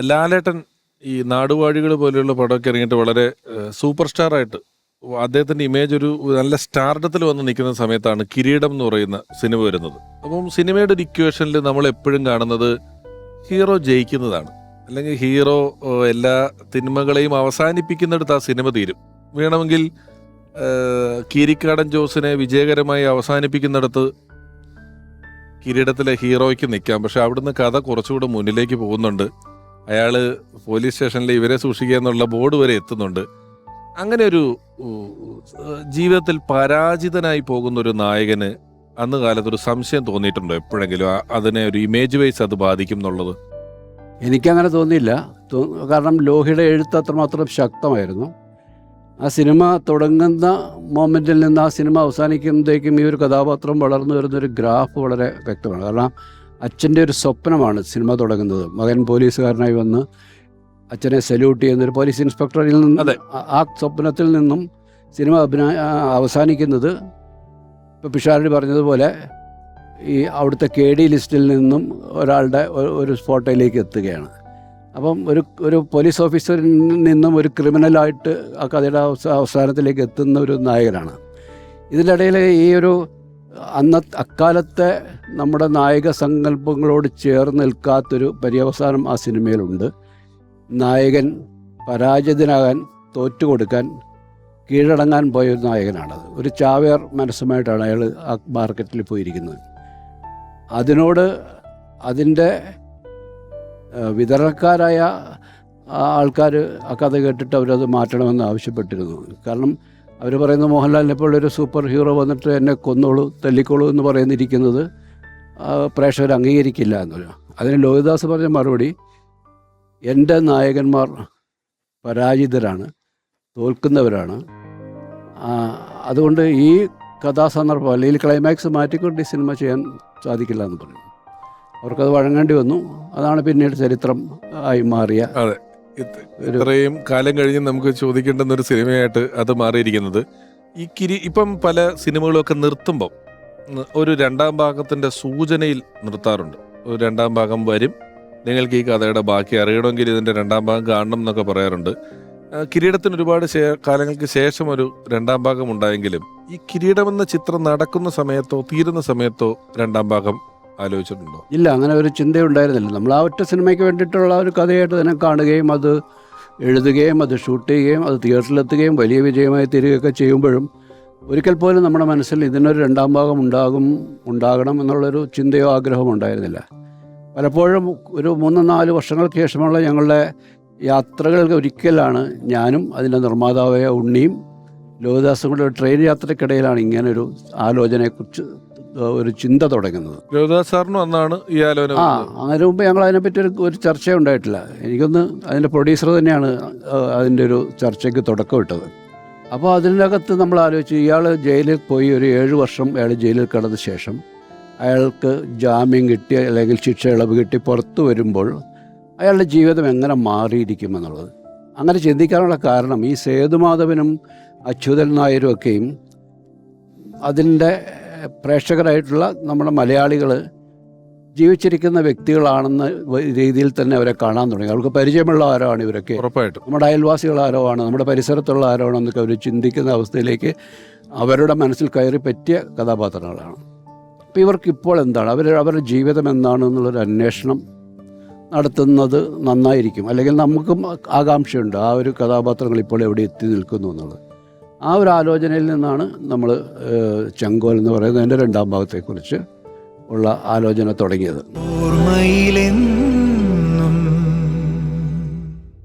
ലാലേട്ടൻ ഈ നാടുവാഴികൾ പോലെയുള്ള പടമൊക്കെ ഇറങ്ങിയിട്ട് വളരെ സൂപ്പർ സ്റ്റാർ ആയിട്ട് അദ്ദേഹത്തിന്റെ ഇമേജ് ഒരു നല്ല സ്റ്റാർഡത്തിൽ വന്ന് നിൽക്കുന്ന സമയത്താണ് കിരീടം എന്ന് പറയുന്ന സിനിമ വരുന്നത്. അപ്പം സിനിമയുടെ ഒരു ഇക്വേഷനിൽ നമ്മൾ എപ്പോഴും കാണുന്നത് ഹീറോ ജയിക്കുന്നതാണ്. അല്ലെങ്കിൽ ഹീറോ എല്ലാ തിന്മകളെയും അവസാനിപ്പിക്കുന്നിടത്ത് ആ സിനിമ തീരും. വേണമെങ്കിൽ കീരിക്കാടൻ ജോസിനെ വിജയകരമായി അവസാനിപ്പിക്കുന്നിടത്ത് കിരീടത്തിലെ ഹീറോയ്ക്ക് നിൽക്കാം. പക്ഷെ അവിടുന്ന് കഥ കുറച്ചുകൂടെ മുന്നിലേക്ക് പോകുന്നുണ്ട്. അയാൾ പോലീസ് സ്റ്റേഷനിൽ ഇവരെ സൂക്ഷിക്കുക എന്നുള്ള ബോർഡ് വരെ എത്തുന്നുണ്ട്. അങ്ങനെ ഒരു ജീവിതത്തിൽ പരാജിതനായി പോകുന്ന ഒരു നായകന് അന്ന് കാലത്ത് ഒരു സംശയം തോന്നിയിട്ടുണ്ടോ എപ്പോഴെങ്കിലും? അതിനെ ഒരു ഇമേജ് വൈസ് അത് ബാധിക്കും എന്നുള്ളത്? എനിക്കങ്ങനെ തോന്നിയില്ല. കാരണം ലോഹിയുടെ എഴുത്ത് അത്രമാത്രം ശക്തമായിരുന്നു. ആ സിനിമ തുടങ്ങുന്ന മൊമെന്റിൽ നിന്ന് ആ സിനിമ അവസാനിക്കുമ്പോഴത്തേക്കും ഈ ഒരു കഥാപാത്രം വളർന്നു വരുന്ന ഒരു ഗ്രാഫ് വളരെ വ്യക്തമാണ്. കാരണം അച്ഛന്റെ ഒരു സ്വപ്നമാണ് സിനിമ തുടങ്ങുന്നത്. മകൻ പോലീസുകാരനായി വന്ന് അച്ഛനെ സല്യൂട്ട് ചെയ്യുന്ന ഒരു പോലീസ് ഇൻസ്പെക്ടറിൽ നിന്ന്. ആ- സ്വപ്നത്തിൽ നിന്നും സിനിമ അഭിനയ അവസാനിക്കുന്നത് ഇപ്പോൾ പിഷാരടി പറഞ്ഞതുപോലെ ഈ അവിടുത്തെ കെ ഡി ലിസ്റ്റിൽ നിന്നും ഒരാളുടെ ഒരു സ്പോട്ടയിലേക്ക് എത്തുകയാണ്. അപ്പം ഒരു ഒരു പോലീസ് ഓഫീസറിൽ നിന്നും ഒരു ക്രിമിനലായിട്ട് ആ കഥയുടെ അവസ അവസാനത്തിലേക്ക് എത്തുന്ന ഒരു നായകനാണ്. ഇതിനിടയിൽ ഈ ഒരു അന്ന അക്കാലത്തെ നമ്മുടെ നായക സങ്കല്പങ്ങളോട് ചേർന്ന് നിൽക്കാത്തൊരു പര്യവസാനം ആ സിനിമയിലുണ്ട്. നായകൻ പരാജിതനാകാൻ തോറ്റുകൊടുക്കാൻ കീഴടങ്ങാൻ പോയ ഒരു നായകനാണത്. ഒരു ചാവേർ മനസ്സുമായിട്ടാണ് അയാൾ ആ മാർക്കറ്റിൽ പോയിരിക്കുന്നത്. അതിനോട് അതിന്റെ വിതരണക്കാരായ ആൾക്കാർ ആ കഥ കേട്ടിട്ട് അവരത് മാറ്റണമെന്ന് ആവശ്യപ്പെട്ടിരുന്നു. കാരണം അവർ പറയുന്ന മോഹൻലാലിനെ ഒരു സൂപ്പർ ഹീറോ വന്നിട്ട് എന്നെ കൊന്നോളൂ തല്ലിക്കോളൂ എന്ന് പറയുന്നിരിക്കുന്നത് പ്രേക്ഷകർ അംഗീകരിക്കില്ല എന്നൊരു. അതിന് ലോഹിദാസ് പറഞ്ഞ മറുപടി എന്റെ നായകന്മാർ പരാജിതരാണ് തോൽക്കുന്നവരാണ്. അതുകൊണ്ട് ഈ കഥാസന്ദർഭം അല്ലെങ്കിൽ ക്ലൈമാക്സ് മാറ്റിക്കൊണ്ട് ഈ സിനിമ ചെയ്യാൻ സാധിക്കില്ല എന്ന് പറഞ്ഞു. അവർക്കത് വഴങ്ങേണ്ടി വന്നു. അതാണ് പിന്നീട് ചരിത്രം ആയി മാറിയ ഇത്രയും കാലം കഴിഞ്ഞ് നമുക്ക് ചോദിക്കേണ്ടുന്ന ഒരു സിനിമയായിട്ട് അത് മാറിയിരിക്കുന്നത്. ഈ കിരി ഇപ്പം പല സിനിമകളൊക്കെ നിർത്തുമ്പം ഒരു രണ്ടാം ഭാഗത്തിന്റെ സൂചനയിൽ നിർത്താറുണ്ട്. ഒരു രണ്ടാം ഭാഗം വരും. നിങ്ങൾക്ക് ഈ കഥയുടെ ബാക്കി അറിയണമെങ്കിൽ ഇതിന്റെ രണ്ടാം ഭാഗം കാണണം എന്നൊക്കെ പറയാറുണ്ട്. കിരീടത്തിന് ഒരുപാട് കാലങ്ങൾക്ക് ശേഷം ഒരു രണ്ടാം ഭാഗം ഉണ്ടായെങ്കിലും ഈ കിരീടം എന്ന ചിത്രം നടക്കുന്ന സമയത്തോ തീരുന്ന സമയത്തോ രണ്ടാം ഭാഗം ആലോചിച്ചിട്ടുണ്ടോ? ഇല്ല അങ്ങനെ ഒരു ചിന്തയുണ്ടായിരുന്നില്ല. നമ്മൾ ആ ഒറ്റ സിനിമയ്ക്ക് വേണ്ടിയിട്ടുള്ള ഒരു കഥയായിട്ട് തന്നെ കാണുകയും അത് എഴുതുകയും അത് ഷൂട്ട് ചെയ്യുകയും അത് തിയേറ്ററിലെത്തുകയും വലിയ വിജയമായി തീരുകയൊക്കെ ചെയ്യുമ്പോഴും ഒരിക്കൽ പോലും നമ്മുടെ മനസ്സിൽ ഇതിനൊരു രണ്ടാം ഭാഗം ഉണ്ടാകും ഉണ്ടാകണം എന്നുള്ളൊരു ചിന്തയോ ആഗ്രഹമോ ഉണ്ടായിരുന്നില്ല. പലപ്പോഴും ഒരു മൂന്ന് നാല് വർഷങ്ങൾക്ക് ശേഷമുള്ള ഞങ്ങളുടെ യാത്രകൾക്ക് ഒരിക്കലാണ് ഞാനും അതിന്റെ നിർമ്മാതാവായ ഉണ്ണിയും ലോകദാസും കൂടെ ഒരു ട്രെയിൻ യാത്രക്കിടയിലാണ് ഇങ്ങനൊരു ആലോചനയെക്കുറിച്ച് ഒരു ചിന്ത തുടങ്ങുന്നത്. ദേവദാസ് സാറിനും അന്നാണ് ഈ ആലോചന ആ. അതിനു മുമ്പ് ഞങ്ങൾ അതിനെപ്പറ്റി ഒരു ഒരു ചർച്ച ഉണ്ടായിട്ടില്ല. എനിക്കൊന്ന് അതിന്റെ പ്രൊഡ്യൂസർ തന്നെയാണ് അതിന്റെ ഒരു ചർച്ചയ്ക്ക് തുടക്കമിട്ടത് അപ്പോൾ അതിനകത്ത് നമ്മൾ ആലോചിച്ചു ഇയാൾ ജയിലിൽ പോയി ഒരു ഏഴ് വർഷം അയാൾ ജയിലിൽ കിടന്ന ശേഷം അയാൾക്ക് ജാമ്യം കിട്ടി അല്ലെങ്കിൽ ശിക്ഷ ഇളവ് കിട്ടി പുറത്തു വരുമ്പോൾ അയാളുടെ ജീവിതം എങ്ങനെ മാറിയിരിക്കുമെന്നുള്ളത് അങ്ങനെ ചിന്തിക്കാനുള്ള കാരണം ഈ സേതുമാധവനും അച്യുതൻ നായരും ഒക്കെയും അതിന്റെ പ്രേക്ഷകരായിട്ടുള്ള നമ്മുടെ മലയാളികൾ ജീവിച്ചിരിക്കുന്ന വ്യക്തികളാണെന്ന രീതിയിൽ തന്നെ അവരെ കാണാൻ തുടങ്ങി. അവർക്ക് പരിചയമുള്ള ആരാണ് ഇവരൊക്കെ? ഉറപ്പായിട്ടും. നമ്മുടെ അയൽവാസികൾ ആരോ ആണ്? നമ്മുടെ പരിസരത്തുള്ള ആരോ ആണെന്നൊക്കെ അവർ ചിന്തിക്കുന്ന അവസ്ഥയിലേക്ക് അവരുടെ മനസ്സിൽ കയറി പറ്റിയ കഥാപാത്രങ്ങളാണ്. അപ്പോൾ ഇവർക്ക് ഇപ്പോൾ എന്താണ്? അവർ അവരുടെ ജീവിതം എന്താണ് എന്നുള്ളൊരു അന്വേഷണം നടത്തുന്നത് നന്നായിരിക്കും. അല്ലെങ്കിൽ നമുക്കും ആകാംക്ഷയുണ്ട്. ആ ഒരു കഥാപാത്രങ്ങൾ ഇപ്പോൾ എവിടെ എത്തി നിൽക്കുന്നു എന്നുള്ളത്. ആ ഒരു ആലോചനയിൽ നിന്നാണ് നമ്മൾ ചെങ്കോൽ എന്ന് പറയുന്നതിന്റെ രണ്ടാം ഭാഗത്തെക്കുറിച്ച് ഉള്ള ആലോചന തുടങ്ങിയത്. ഓർമ്മയിലെന്നും